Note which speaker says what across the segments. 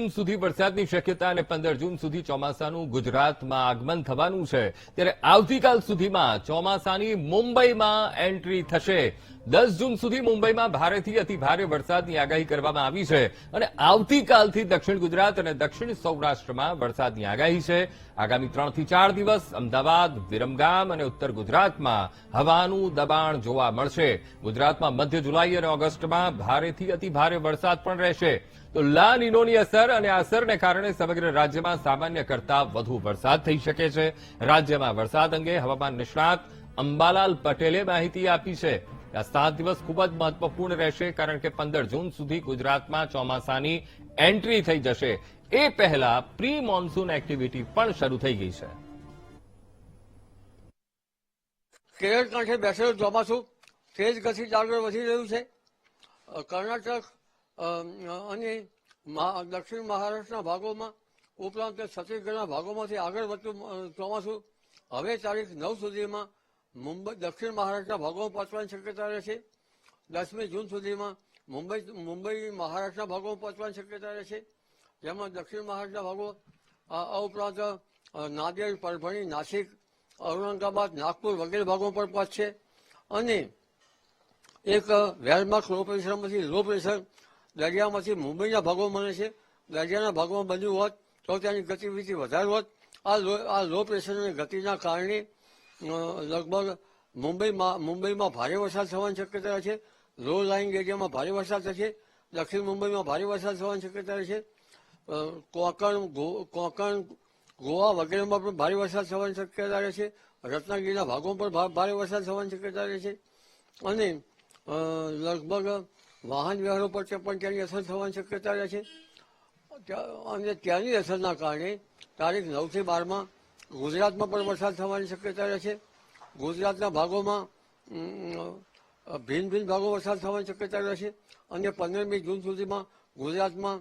Speaker 1: જૂન સુધી વરસાદની શક્યતા અને પંદર જૂન સુધી ચોમાસાનું ગુજરાતમાં આગમન થવાનું છે. ત્યારે આવતીકાલ સુધીમાં ચોમાસાની મુંબઈમાં એન્ટ્રી થશે. દસ જૂન સુધી મુંબઈમાં ભારેથી અતિ ભારે વરસાદની આગાહી કરવામાં આવી છે અને આવતીકાલથી દક્ષિણ ગુજરાત અને દક્ષિણ સૌરાષ્ટ્રમાં વરસાદની આગાહી છે. આગામી ત્રણથી ચાર દિવસ અમદાવાદ, વિરમગામ અને ઉત્તર ગુજરાતમાં હવાનું દબાણ જોવા મળશે. ગુજરાતમાં મધ્ય જુલાઈ અને ઓગસ્ટમાં ભારેથી અતિ ભારે વરસાદ પણ રહેશે. તો લા નિનોની અસર અને અસરને કારણે સમગ્ર રાજ્યમાં સામાન્ય કરતા વધુ વરસાદ થઈ શકે છે. રાજ્યમાં વરસાદ અંગે હવામાન નિષ્ણાત અંબાલાલ પટેલે માહિતી આપી છે. આ સાત દિવસ ખૂબ જ મહત્વપૂર્ણ રહેશે, કારણ કે પંદર જૂન સુધી ગુજરાતમાં ચોમાસાની એન્ટ્રી થઈ જશે. એ પહેલા પ્રી મોન્સૂન એક્ટિવિટી પણ શરૂ થઈ ગઈ છે.
Speaker 2: કેરળ કાંઠે બેસેલું ચોમાસું તેજ ગતિથી આગળ વધી રહ્યું છે. કર્ણાટક અને દક્ષિણ મહારાષ્ટ્રના ભાગોમાં, ઉપરાંત છત્તીસગઢના ભાગોમાંથી આગળ વધતું ચોમાસું હવે તારીખ નવ સુધીમાં મુંબઈ, દક્ષિણ મહારાષ્ટ્રના ભાગોમાં પહોંચવાની શક્યતા રહેશે દસમી જૂન સુધીમાં મુંબઈ મુંબઈ મહારાષ્ટ્રના ભાગોમાં પહોંચવાની શક્યતા રહેશે જેમાં દક્ષિણ મહારાષ્ટ્રના ભાગો આ ઉપરાંત નાદેડ પરભણી, નાસિક, ઔરંગાબાદ, નાગપુર વગેરે ભાગો પણ પહોંચશે અને એક વેરમાર્ક લો પ્રેશરમાંથી લો પ્રેશર દરિયામાંથી મુંબઈના ભાગો બને છે. દરિયાના ભાગોમાં બન્યું હોત તો ત્યાંની ગતિવિધિ વધારે હોત. આ લો આ લો પ્રેશરની ગતિના કારણે લગભગ મુંબઈમાં મુંબઈમાં ભારે વરસાદ થવાની શક્યતા છે. લો લાઇંગ એરિયામાં ભારે વરસાદ થશે. દક્ષિણ મુંબઈમાં ભારે વરસાદ થવાની શક્યતા છે. કોકણ કોંકણ, ગોવા વગેરેમાં પણ ભારે વરસાદ થવાની શક્યતા રહે છે. રત્નાગીરીના ભાગોમાં પણ ભારે વરસાદ થવાની શક્યતા રહે છે. અને લગભગ વાહન વ્યવહારો પર પણ ત્યાંની અસર થવાની શક્યતા રહે છે. અને ત્યાંની અસરના કારણે તારીખ નવથી બારમાં ગુજરાતમાં પણ વરસાદ થવાની શક્યતા રહે છે. ગુજરાતના ભાગોમાં ભિન્ન ભિન્ન ભાગો વરસાદ થવાની શક્યતા રહેશે અને પંદરમી જૂન સુધીમાં ગુજરાતમાં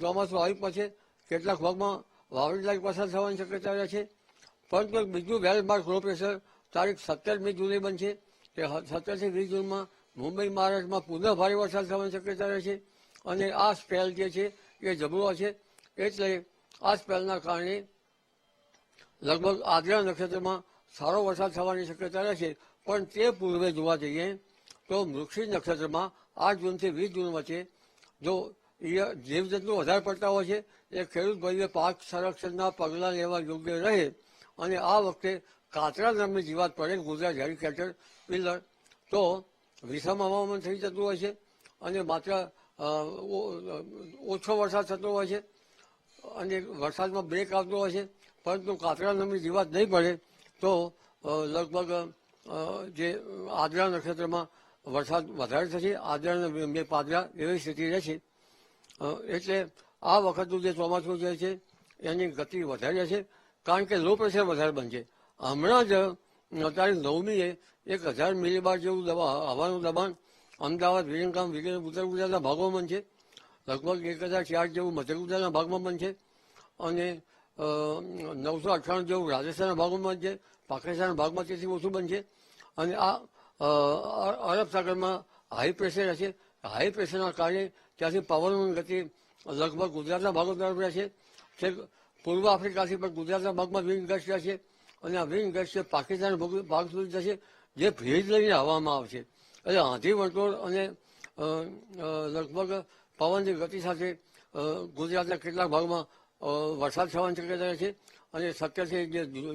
Speaker 2: ચોમાસું આવી પહોંચે કેટલાક ભાગમાં વાવણી લાયક વરસાદ થવાની શક્યતા રહે છે. પરંતુ બીજું વેલમાર્ક લો પ્રેશર તારીખ સત્તરમી જૂને બનશે તે સત્તરથી વીસ જૂનમાં મુંબઈ, મહારાષ્ટ્રમાં પુનઃ ભારે વરસાદ થવાની શક્યતા રહે છે. અને આ સ્પેલ જે છે, એ જબરો છે. એટલે આ સ્પેલના કારણે લગભગ આદ્રા નક્ષત્રમાં સારો વરસાદ થવાની શક્યતા રહેશે, પણ તે પૂર્વે જોવા જઈએ તો મૃક્ષી નક્ષત્રમાં આઠ જૂનથી વીસ જૂન વચ્ચે જો જીવજંતુ વધારે પડતા હોય છે, એ ખેડૂત ભાઈએ પાક સંરક્ષણના પગલાં લેવા યોગ્ય રહે અને આ વખતે કાતરા નામની જીવાત પડે, ગુજરાત હેરિકેટર પિલર તો વિષમ હવામાન થઈ જતું હોય છે અને માત્ર ઓછો વરસાદ થતો હોય છે અને વરસાદમાં બ્રેક આવતો હોય છે પરંતુ કાતરા નામની જીવાત નહીં પડે તો લગભગ જે આદરા નક્ષત્રમાં વરસાદ વધારે થશે આદરા બે પાદરા એવી સ્થિતિ રહેશે. એટલે આ વખતનું જે ચોમાસું જે છે, એની ગતિ વધારે છે, કારણ કે લો પ્રેશર વધારે બનશે. હમણાં જ તારીખ નવમીએ એક હજાર મિલીબાર જેવું દબા હવાનું દબાણ અમદાવાદ, વિરંગામ, વગેરે, ઉત્તર ગુજરાતના ભાગોમાં બનશે. લગભગ એક હજાર ચાર જેવું મધ્ય ગુજરાતના ભાગમાં બનશે. અને નવસો અઠ્ઠાણું જેવું રાજસ્થાનના ભાગમાં બનશે પાકિસ્તાનના ભાગમાં તેથી ઓછું બનશે અને આ અરબ સાગરમાં હાઈ પ્રેશર હશે. હાઈ પ્રેશરના કારણે ત્યાંથી પવનની ગતિ લગભગ ગુજરાતના ભાગો તરફ રહેશે. છેક, પૂર્વ આફ્રિકાથી પણ ગુજરાતના ભાગમાં વિંગ ગસ્ટ રહેશે અને આ વિંગ ગસ્ટ પાકિસ્તાન ભાગ- સુધી જશે, જે ભેજ લઈને હવામાં આવશે. એટલે આંધી વંટોળ અને લગભગ પવનની ગતિ સાથે ગુજરાતના કેટલાક ભાગમાં વરસાદ થવાની શક્યતા રહે છે અને સત્તરથી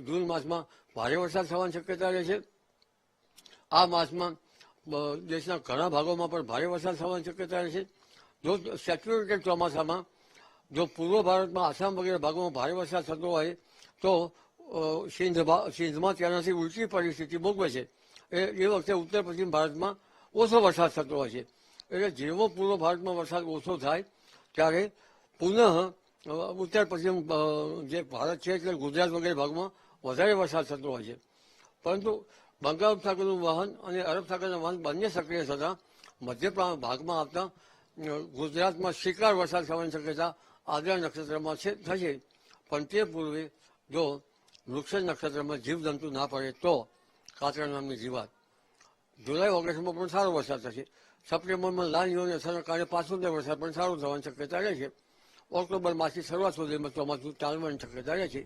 Speaker 2: જૂન માસમાં ભારે વરસાદ થવાની શક્યતા રહે છે. આ માસમાં દેશના ઘણા ભાગોમાં પણ ભારે વરસાદ થવાની શક્યતા રહે છે. જો સેચ્યુરેટેડ ચોમાસામાં, જો પૂર્વ ભારતમાં આસામ વગેરે ભાગોમાં ભારે વરસાદ થતો હોય, તો સિંધ સિંધમાં ત્યાંનાથી ઉલટી પરિસ્થિતિ ભોગવે છે. એ એ વખતે ઉત્તર પશ્ચિમ ભારતમાં ઓછો વરસાદ થતો હોય છે. એટલે જેવો પૂર્વ ભારતમાં વરસાદ ઓછો થાય, ત્યારે પુનઃ ઉત્તર પશ્ચિમ જે ભારત છે એટલે ગુજરાત વગેરે ભાગમાં વધારે વરસાદ થતો હોય છે. પરંતુ બંગાળ ઉપસાગરનું વાહન અને અરબ સાગરના વાહન બંને સક્રિય થતાં મધ્ય ભાગમાં આવતા ગુજરાતમાં શિકાર વરસાદ થવાની શક્યતા આદ્રા નક્ષત્રમાં છે, થશે. પણ તે પૂર્વે જો વૃક્ષ નક્ષત્રમાં જીવજંતુ ના પડે તો કાતરા નામની જીવાત. જુલાઈ, ઓગસ્ટમાં પણ સારો વરસાદ થશે. સપ્ટેમ્બરમાં લાલ યોની અસરના કારણે પાછું વરસાદ પણ સારો થવાની શક્યતા રહે છે. ઓક્ટોબર માસની શરૂઆત સુધીમાં ચોમાસું ચાલવાની શક્યતા રહે છે.